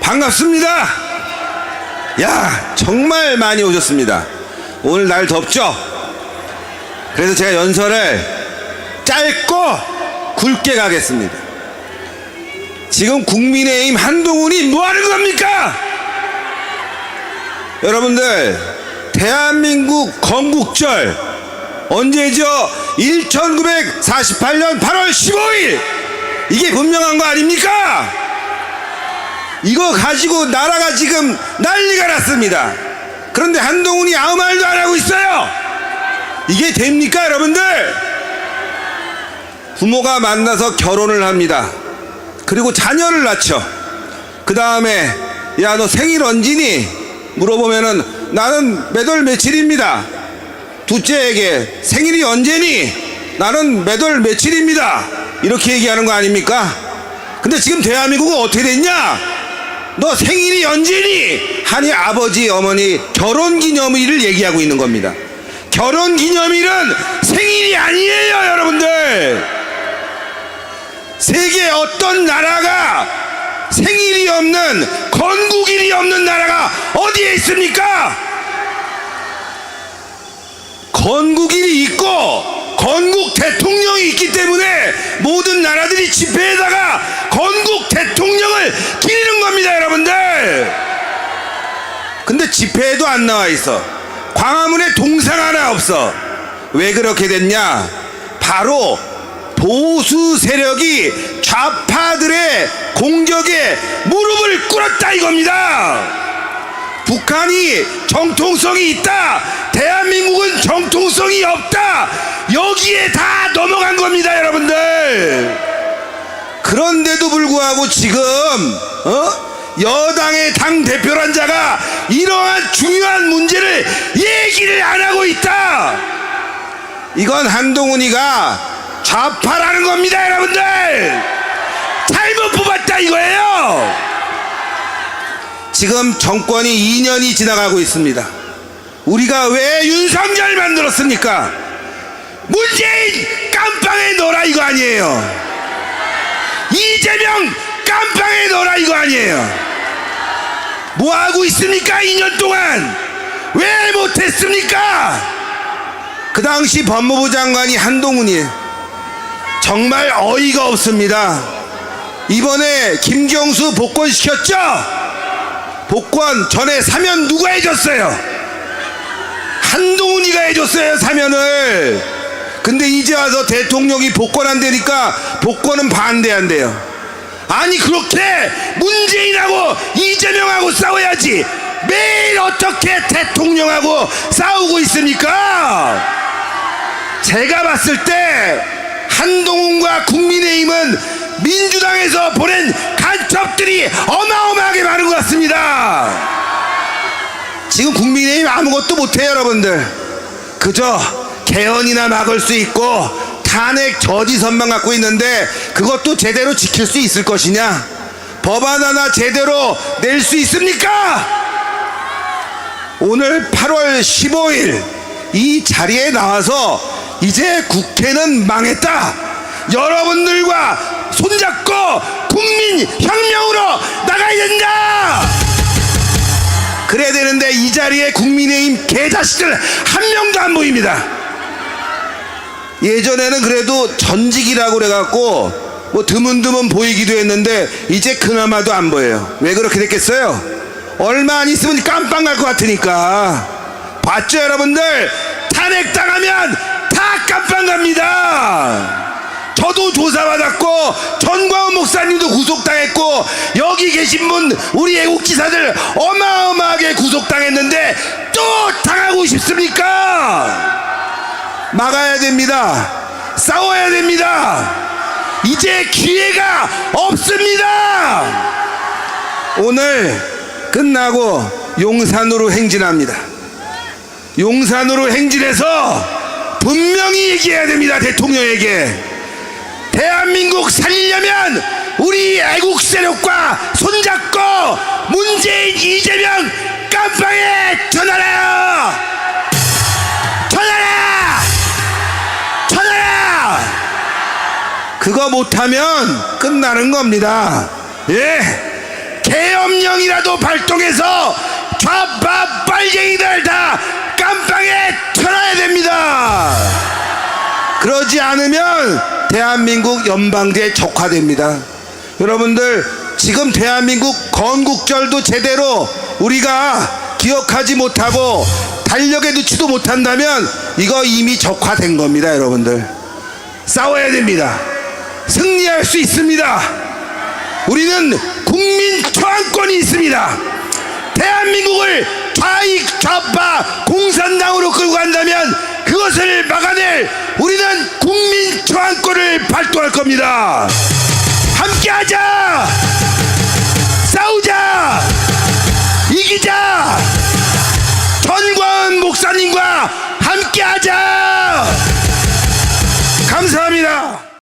반갑습니다. 야, 정말 많이 오셨습니다. 오늘 날 덥죠? 그래서 제가 연설을 짧고 굵게 가겠습니다. 지금 국민의힘 한동훈이 뭐 하는 겁니까? 여러분들, 대한민국 건국절 언제죠? 1948년 8월 15일! 이게 분명한 거 아닙니까? 이거 가지고 나라가 지금 난리가 났습니다. 그런데 한동훈이 아무 말도 안 하고 있어요. 이게 됩니까, 여러분들? 부모가 만나서 결혼을 합니다. 그리고 자녀를 낳죠. 그 다음에, 야, 너 생일 언제니? 물어보면은, 나는 몇 월 며칠입니다. 둘째에게, 생일이 언제니? 나는 몇월 며칠입니다. 이렇게 얘기하는 거 아닙니까? 근데 지금 대한민국은 어떻게 됐냐? 너 생일이 언제니? 하니 아버지 어머니 결혼 기념일을 얘기하고 있는 겁니다. 결혼 기념일은 생일이 아니에요, 여러분들. 세계 어떤 나라가 생일이 없는 건국일이 없는 나라가 어디에 있습니까? 건국일이 있고 건국 대통령이 있기 때문에 모든 나라들이 집회에다가 건국 대통령을 기리는 겁니다, 여러분들. 근데 집회에도 안 나와 있어. 광화문에 동상 하나 없어. 왜 그렇게 됐냐? 바로 보수 세력이 좌파들의 공격에 무릎을 꿇었다 이겁니다. 북한이 정통성이 있다. 대한민국은 정통성이 없다. 여기에 다 넘어간 겁니다, 여러분들. 그런데도 불구하고 지금 어? 여당의 당 대표란 자가 이러한 중요한 문제를 얘기를 안 하고 있다. 이건 한동훈이가 좌파라는 겁니다, 여러분들. 잘못 뽑았다 이거예요. 지금 정권이 2년이 지나가고 있습니다. 우리가 왜 윤석열 만들었습니까? 문재인 깜빵에 놀아 이거 아니에요. 이재명 깜빵에 놀아 이거 아니에요. 뭐 하고 있습니까? 2년 동안 왜 못했습니까? 그 당시 법무부 장관이 한동훈이에요. 정말 어이가 없습니다. 이번에 김경수 복권시켰죠? 복권 전에 사면 누가 해줬어요? 한동훈이가 해줬어요 사면을 근데 이제 와서 대통령이 복권 안 되니까 복권은 반대한대요 아니 그렇게 문재인하고 이재명하고 싸워야지 매일 어떻게 대통령하고 싸우고 있습니까? 제가 봤을 때 한동훈과 국민의힘은 민주당에서 보낸 간첩들이 어마어마하게 많은 것 같습니다. 지금 국민의힘 아무것도 못해요, 여러분들. 그저 개헌이나 막을 수 있고 탄핵 저지선만 갖고 있는데 그것도 제대로 지킬 수 있을 것이냐? 법안 하나 제대로 낼 수 있습니까? 오늘 8월 15일 이 자리에 나와서 이제 국회는 망했다. 여러분들과 손잡고 국민 혁명으로 나가야 된다. 그래야 되는데 이 자리에 국민의힘 개자식들 한 명도 안 보입니다. 예전에는 그래도 전직이라고 그래갖고 뭐 드문드문 보이기도 했는데 이제 그나마도 안 보여요. 왜 그렇게 됐겠어요? 얼마 안 있으면 깜빵 갈 것 같으니까. 봤죠, 여러분들? 탄핵당하면 다 깜빵 갑니다. 저도 조사받았고 전광훈 목사님도 구속당했고 여기 계신 분 우리 애국지사들 어마어마하게 구속당했는데 또 당하고 싶습니까? 막아야 됩니다. 싸워야 됩니다. 이제 기회가 없습니다. 오늘 끝나고 용산으로 행진합니다. 용산으로 행진해서 분명히 얘기해야 됩니다. 대통령에게. 대한민국 살리려면 우리 애국 세력과 손잡고 문재인 이재명 깜빵에 전하라! 전화라! 전화라! 그거 못하면 끝나는 겁니다. 예? 개엄령이라도 발동해서 좌파 빨갱이들 다 깜빵에 쳐놔야 됩니다. 그러지 않으면 대한민국 연방제 적화됩니다. 여러분들 지금 대한민국 건국절도 제대로 우리가 기억하지 못하고 달력에 넣지도 못한다면 이거 이미 적화된 겁니다, 여러분들. 싸워야 됩니다. 승리할 수 있습니다. 우리는 국민 초안권이 있습니다. 대한민국을 좌익 좌파 공산당으로 끌고 간다면 그것을 막아낼 우리는 국민 초안권을 발동할 겁니다. 함께하자.